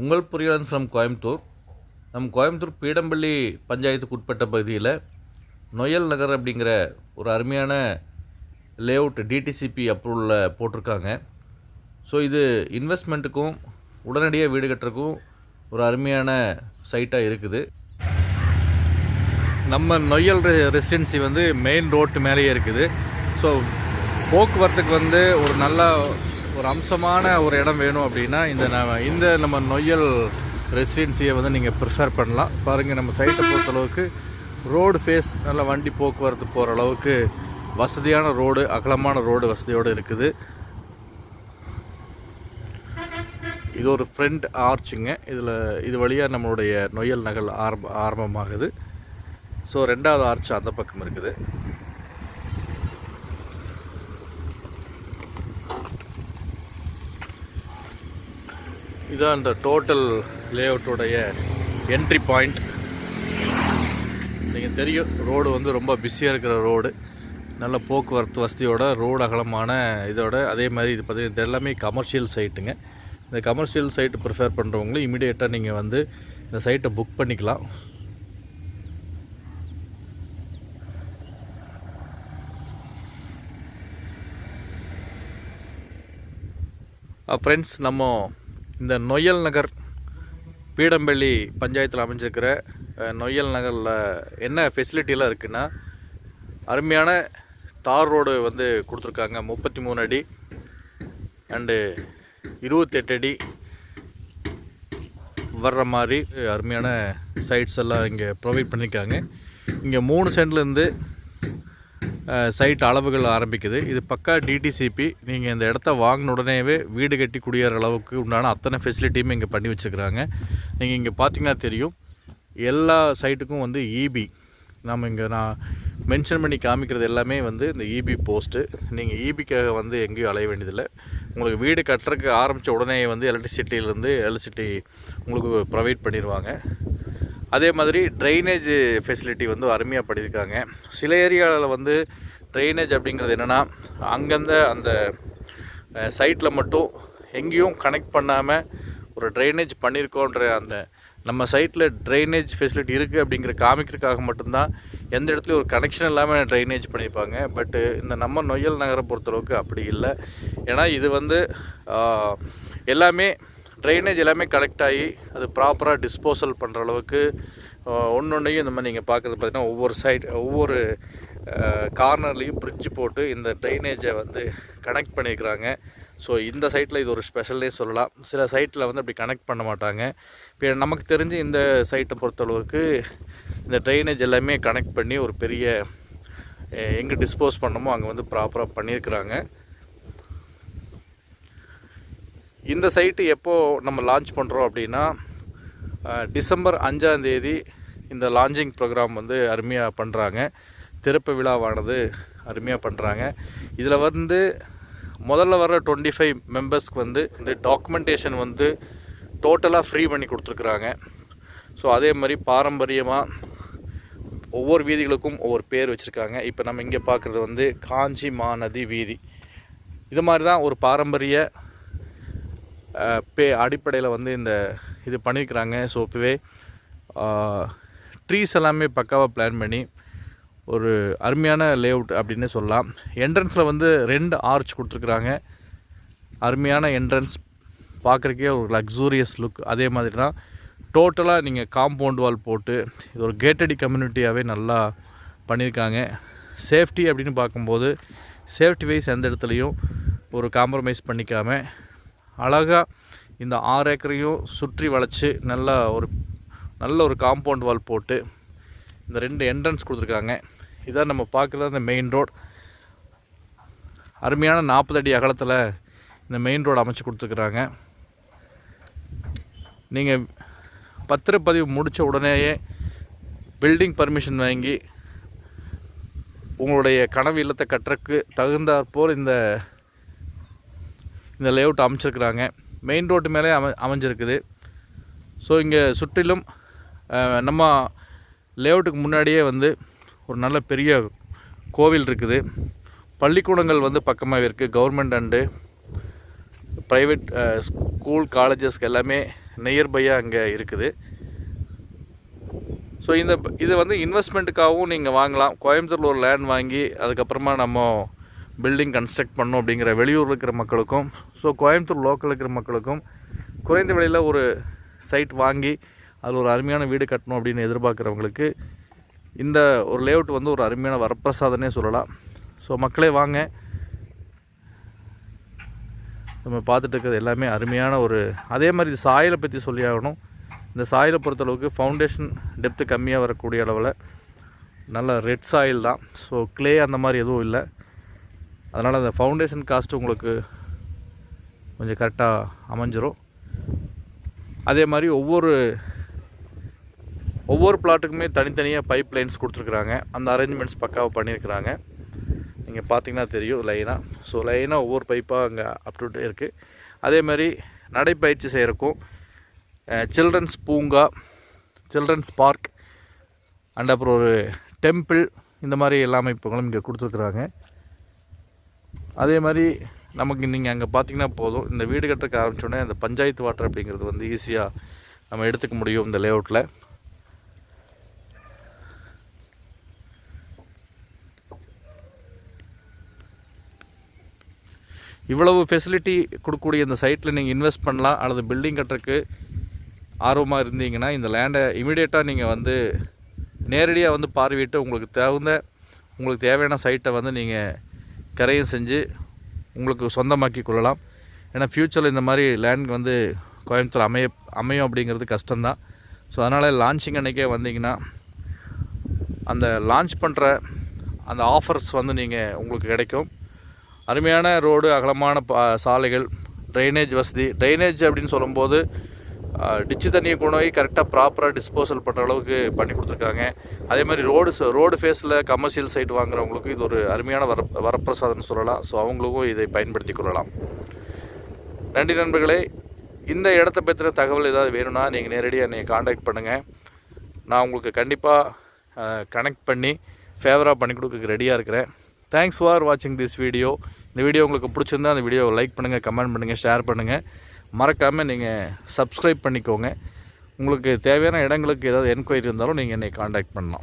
உங்கள் புரியலன் ஃப்ரம் கோயம்புத்தூர். நம் கோயம்புத்தூர் பீடம்பள்ளி பஞ்சாயத்துக்கு உட்பட்ட பகுதியில் நொயல் நகர் அப்படிங்கிற ஒரு அருமையான லேஅவுட் டிடிசிபி அப்ரூவலில் போட்டிருக்காங்க. ஸோ இது இன்வெஸ்ட்மெண்ட்டுக்கும் உடனடியாக வீடு கட்டுறதுக்கும் ஒரு அருமையான சைட்டாக இருக்குது. நம்ம நொய்யல் ரெ ரெசிடென்சி வந்து மெயின் ரோட்டு மேலேயே இருக்குது. ஸோ போக்குவரத்துக்கு வந்து ஒரு நல்லா ஒரு அம்சமான ஒரு இடம் வேணும் அப்படின்னா இந்த நம்ம இந்த நம்ம நொய்யல் ரெசிடென்சியை வந்து நீங்கள் ப்ரிஃபர் பண்ணலாம். பாருங்கள் நம்ம சைட்டை பொறுத்தளவுக்கு ரோடு ஃபேஸ் நல்லா வண்டி போக்குவரத்து போகிற அளவுக்கு வசதியான ரோடு அகலமான ரோடு வசதியோடு இருக்குது. இது ஒரு ஃப்ரண்ட் ஆர்ச்சுங்க இதில் இது வழியாக நம்மளுடைய நொய்யல் நகல் ஆரம்ப ஆரம்பமாகுது. ஸோ ரெண்டாவது ஆர்ச் அந்த பக்கம் இருக்குது. இதான் இந்த டோட்டல் லேஅவுட்டுடைய என்ட்ரி பாயிண்ட் நீங்கள் தெரியும் ரோடு வந்து ரொம்ப பிஸியாக இருக்கிற ரோடு நல்ல போக்குவரத்து வசதியோட ரோடு அகலமான இதோட அதே மாதிரி இது பார்த்தீங்கன்னா இது எல்லாமே கமர்ஷியல் சைட்டுங்க இந்த கமர்ஷியல் சைட்டு ப்ரிஃபேர் பண்ணுறவங்களும் இமீடியட்டாக நீங்கள் வந்து இந்த சைட்டை புக் பண்ணிக்கலாம். ஃப்ரெண்ட்ஸ் நம்ம இந்த நொயல் நகர் பீடம்பள்ளி பஞ்சாயத்தில் அமைஞ்சிருக்கிற நொயல் நொய்யல் நகரில் என்ன ஃபெசிலிட்டிலாம் இருக்குன்னா அருமையான தார் ரோடு வந்து கொடுத்துருக்காங்க. முப்பத்தி மூணு அடி அண்டு இருபத்தெட்டு அடி வர்ற மாதிரி அருமையான சைட்ஸ் எல்லாம் இங்கே ப்ரொவைட் பண்ணியிருக்காங்க இங்கே மூணு சென்ட்லேருந்து சைட் அளவுகள் ஆரம்பிக்குது. இது பக்கா டிடிசிபி நீங்கள் இந்த இடத்த வாங்கின உடனேவே வீடு கட்டி குடியேற அளவுக்கு உண்டான அத்தனை ஃபெசிலிட்டியுமே இங்கே பண்ணி வச்சுக்கிறாங்க. நீங்கள் இங்கே பார்த்தீங்கன்னா தெரியும். எல்லா சைட்டுக்கும் வந்து இபி நம்ம இங்கே நான் மென்ஷன் பண்ணி காமிக்கிறது எல்லாமே வந்து இந்த இபி போஸ்ட்டு நீங்கள் இபிக்காக வந்து எங்கேயும் அலைய வேண்டியதில்லை. உங்களுக்கு வீடு கட்டுறதுக்கு ஆரம்பித்த உடனே வந்து எலக்ட்ரிசிட்டியிலேருந்து எலக்ட்ரிசிட்டி உங்களுக்கு ப்ரொவைட் பண்ணிடுவாங்க அதே மாதிரி ட்ரைனேஜ் ஃபெசிலிட்டி வந்து அருமையாக பண்ணியிருக்காங்க சில ஏரியாவில் வந்து ட்ரைனேஜ் அப்படிங்கிறது என்னென்னா அங்கந்த அந்த சைட்டில் மட்டும் எங்கேயும் கனெக்ட் பண்ணாமல் ஒரு ட்ரைனேஜ் பண்ணியிருக்கோன்ற அந்த நம்ம சைட்டில் ட்ரைனேஜ் ஃபெசிலிட்டி இருக்குது அப்படிங்கிற காமிக்கிறதுக்காக மட்டும்தான் எந்த இடத்துலையும் ஒரு கனெக்ஷன் இல்லாமல் ட்ரைனேஜ் பண்ணியிருப்பாங்க பட்டு இந்த நம்ம நொய்யல் நகரை பொறுத்தளவுக்கு அப்படி இல்லை. ஏன்னா இது வந்து எல்லாமே ட்ரைனேஜ் எல்லாமே கலெக்ட் ஆகி அது ப்ராப்பராக டிஸ்போசல் பண்ணுற அளவுக்கு ஒன்றொன்றையும் இந்த மாதிரி நீங்கள் பார்க்குறது பார்த்தீங்கன்னா ஒவ்வொரு சைட் ஒவ்வொரு கார்னர்லேயும் பிரிட்ஜ் போட்டு இந்த ட்ரைனேஜை வந்து கனெக்ட் பண்ணியிருக்கிறாங்க ஸோ இந்த சைட்டில் இது ஒரு ஸ்பெஷல்லே சொல்லலாம். சில சைட்டில் வந்து அப்படி கனெக்ட் பண்ண மாட்டாங்க. இப்போ நமக்கு தெரிஞ்சு இந்த சைட்டை பொறுத்தளவுக்கு இந்த ட்ரைனேஜ் எல்லாமே கனெக்ட் பண்ணி ஒரு பெரிய எங்கே டிஸ்போஸ் பண்ணமோ அங்கே வந்து ப்ராப்பராக பண்ணியிருக்கிறாங்க இந்த சைட்டு எப்போது நம்ம லான்ச் பண்ணுறோம் அப்படின்னா டிசம்பர் அஞ்சாந்தேதி இந்த லான்ச்சிங் ப்ரோக்ராம் வந்து அருமையாக பண்ணுறாங்க திறப்பு விழாவானது அருமையாக பண்ணுறாங்க இதில் வந்து முதல்ல வர டுவெண்ட்டி ஃபைவ் மெம்பர்ஸ்க்கு வந்து இந்த டாக்குமெண்டேஷன் வந்து டோட்டலாக ஃப்ரீ பண்ணி கொடுத்துருக்குறாங்க. ஸோ அதே மாதிரி பாரம்பரியமாக ஒவ்வொரு வீதிகளுக்கும் ஒவ்வொரு பேர் வச்சுருக்காங்க. இப்போ நம்ம இங்கே பார்க்குறது வந்து காஞ்சி மாநதி வீதி. இது மாதிரி தான் ஒரு பாரம்பரிய பே அடிப்படையில் வந்து இந்த இது பண்ணியிருக்கிறாங்க ஸோ இப்போவே ட்ரீஸ் எல்லாமே பக்காவாக பிளான் பண்ணி ஒரு அருமையான லேஅவுட் அப்படின்னு சொல்லலாம். என்ட்ரன்ஸில் வந்து ரெண்டு ஆர்ச் கொடுத்துருக்குறாங்க. அருமையான என்ட்ரன்ஸ் பார்க்குறக்கே ஒரு லக்ஸூரியஸ் லுக் அதே மாதிரி தான் டோட்டலாக நீங்கள் காம்பவுண்ட் வால் போட்டு இது ஒரு கேட்டடி கம்யூனிட்டியாகவே நல்லா பண்ணியிருக்காங்க சேஃப்டி அப்படின்னு பார்க்கும்போது சேஃப்டி வைஸ் எந்த இடத்துலையும் ஒரு காம்ப்ரமைஸ் பண்ணிக்காமல் அழகாக இந்த ஆறு ஏக்கரையும் சுற்றி வளைச்சி நல்லா ஒரு நல்ல ஒரு காம்பவுண்ட் வால் போட்டு இந்த ரெண்டு என்ட்ரன்ஸ் கொடுத்துருக்காங்க. இதான் நம்ம பார்க்குறது அந்த மெயின் ரோடு அருமையான நாற்பது அடி அகலத்தில் இந்த மெயின் ரோடு அமைச்சு கொடுத்துருக்குறாங்க. நீங்கள் பத்திரப்பதிவு முடித்த உடனேயே பில்டிங் பர்மிஷன் வாங்கி உங்களுடைய கனவு இல்லத்தை கட்டுறதுக்கு தகுந்தாற்போல் இந்த இந்த லேஅவுட் அமைச்சிருக்கிறாங்க. மெயின் ரோட்டு மேலே அமை அமைஞ்சிருக்குது. ஸோ இங்கே சுற்றிலும் நம்ம லேஅவுட்டுக்கு முன்னாடியே வந்து ஒரு நல்ல பெரிய கோவில் இருக்குது. பள்ளிக்கூடங்கள் வந்து பக்கமாகவே இருக்குது கவர்மெண்ட் அண்டு ப்ரைவேட் ஸ்கூல் காலேஜஸ்க்கு எல்லாமே நியர்பையாக அங்கே இருக்குது. ஸோ இந்த இது வந்து இன்வெஸ்ட்மெண்ட்டுக்காகவும் நீங்கள் வாங்கலாம். கோயம்புத்தூரில் ஒரு லேண்ட் வாங்கி அதுக்கப்புறமா நம்ம பில்டிங் கன்ஸ்ட்ரக்ட் பண்ணும் அப்படிங்கிற வெளியூர் இருக்கிற மக்களுக்கும் ஸோ கோயம்புத்தூர் லோக்கல் இருக்கிற மக்களுக்கும் குறைந்த விலையில் ஒரு சைட் வாங்கி அதில் ஒரு அருமையான வீடு கட்டணும் அப்படின்னு எதிர்பார்க்குறவங்களுக்கு இந்த ஒரு லேஅவுட் வந்து ஒரு அருமையான வரப்பிரசாதனே சொல்லலாம். ஸோ மக்களே வாங்க. நம்ம பார்த்துட்டு இருக்கிறது எல்லாமே அருமையான ஒரு அதே மாதிரி இது சாயலை பற்றி சொல்லி ஆகணும். இந்த சாயலை பொறுத்தளவுக்கு ஃபவுண்டேஷன் டெப்த்து கம்மியாக வரக்கூடிய அளவில் நல்ல ரெட் சாயில் தான். ஸோ க்ளே அந்த மாதிரி எதுவும் இல்லை. அதனால் அந்த ஃபவுண்டேஷன் காஸ்ட் உங்களுக்கு கொஞ்சம் கரெக்டாக அமைஞ்சிரும். அதே மாதிரி ஒவ்வொரு ஒவ்வொரு பிளாட்டுக்குமே தனித்தனியாக பைப் லைன்ஸ் கொடுத்துருக்குறாங்க. அந்த அரேஞ்ச்மெண்ட்ஸ் பக்காவாக பண்ணியிருக்கிறாங்க. நீங்கள் பார்த்தீங்கன்னா தெரியும் லைனாக ஸோ லைனாக ஒவ்வொரு பைப்பாக அங்கே அப் டு இருக்குது அதே மாதிரி நடைப்பயிற்சி செய்கிறக்கும் சில்ட்ரன்ஸ் பூங்கா சில்ட்ரன்ஸ் பார்க் அண்ட் அப்புறம் ஒரு டெம்பிள் இந்த மாதிரி எல்லா அமைப்புகளும் இங்கே கொடுத்துருக்குறாங்க. அதே மாதிரி நமக்கு நீங்கள் அங்கே பார்த்தீங்கன்னா போதும். இந்த வீடு கட்டுறதுக்கு ஆரம்பிச்சோடனே அந்த பஞ்சாயத்து வாட்டர் அப்படிங்கிறது வந்து ஈஸியாக நம்ம எடுத்துக்க முடியும் இந்த லேஅவுட்டில் இவ்வளவு ஃபெசிலிட்டி கொடுக்கக்கூடிய இந்த சைட்டில் நீங்கள் இன்வெஸ்ட் பண்ணலாம். அல்லது பில்டிங் கட்டுறக்கு ஆர்வமாக இருந்தீங்கன்னா இந்த லேண்டை இமீடியட்டாக நீங்கள் வந்து நேரடியாக வந்து பார்வையிட்டு உங்களுக்கு தகுந்த உங்களுக்கு தேவையான சைட்டை வந்து நீங்கள் கரையும் செஞ்சு உங்களுக்கு சொந்தமாக்கி கொள்ளலாம். ஏன்னா ஃப்யூச்சரில் இந்த மாதிரி லேண்ட் வந்து கோயம்புத்தூர் அமைய அமையும் அப்படிங்கிறது கஷ்டம்தான். ஸோ அதனால் லான்ச்சிங் அன்றைக்கே வந்தீங்கன்னா அந்த லான்ச் பண்ணுற அந்த ஆஃபர்ஸ் வந்து நீங்கள் உங்களுக்கு கிடைக்கும். அருமையான ரோடு அகலமான பா சாலைகள் ட்ரைனேஜ் வசதி. ட்ரைனேஜ் அப்படின்னு சொல்லும்போது டிச்சு தண்ணியை கொண்டு போய் கரெக்டாக ப்ராப்பராக டிஸ்போசல் பண்ணுற அளவுக்கு பண்ணி கொடுத்துருக்காங்க. அதே மாதிரி ரோடு ரோடு ஃபேஸில் கமர்ஷியல் சைட் வாங்குறவங்களுக்கு இது ஒரு அருமையான வர வரப்பிரசாதம்னு சொல்லலாம். ஸோ அவங்களுக்கும் இதை பயன்படுத்தி கொள்ளலாம். நன்றி நண்பர்களே. இந்த இடத்த பற்றின தகவல் ஏதாவது வேணும்னா நீங்கள் நேரடியாக என்னை காண்டாக்ட் பண்ணுங்கள் நான் உங்களுக்கு கண்டிப்பாக கனெக்ட் பண்ணி ஃபேவராக பண்ணி கொடுக்க ரெடியாக இருக்கிறேன். தேங்க்ஸ் ஃபார் வாட்சிங் திஸ் வீடியோ இந்த வீடியோ உங்களுக்கு பிடிச்சிருந்தா அந்த வீடியோவை லைக் பண்ணுங்கள் கமெண்ட் பண்ணுங்கள் ஷேர் பண்ணுங்கள் மறக்காமல் நீங்கள் சப்ஸ்கிரைப் பண்ணிக்கோங்க. உங்களுக்கு தேவையான இடங்களுக்கு ஏதாவது என்கொயரி இருந்தாலும் நீங்கள் என்னை காண்டாக்ட் பண்ணலாம்.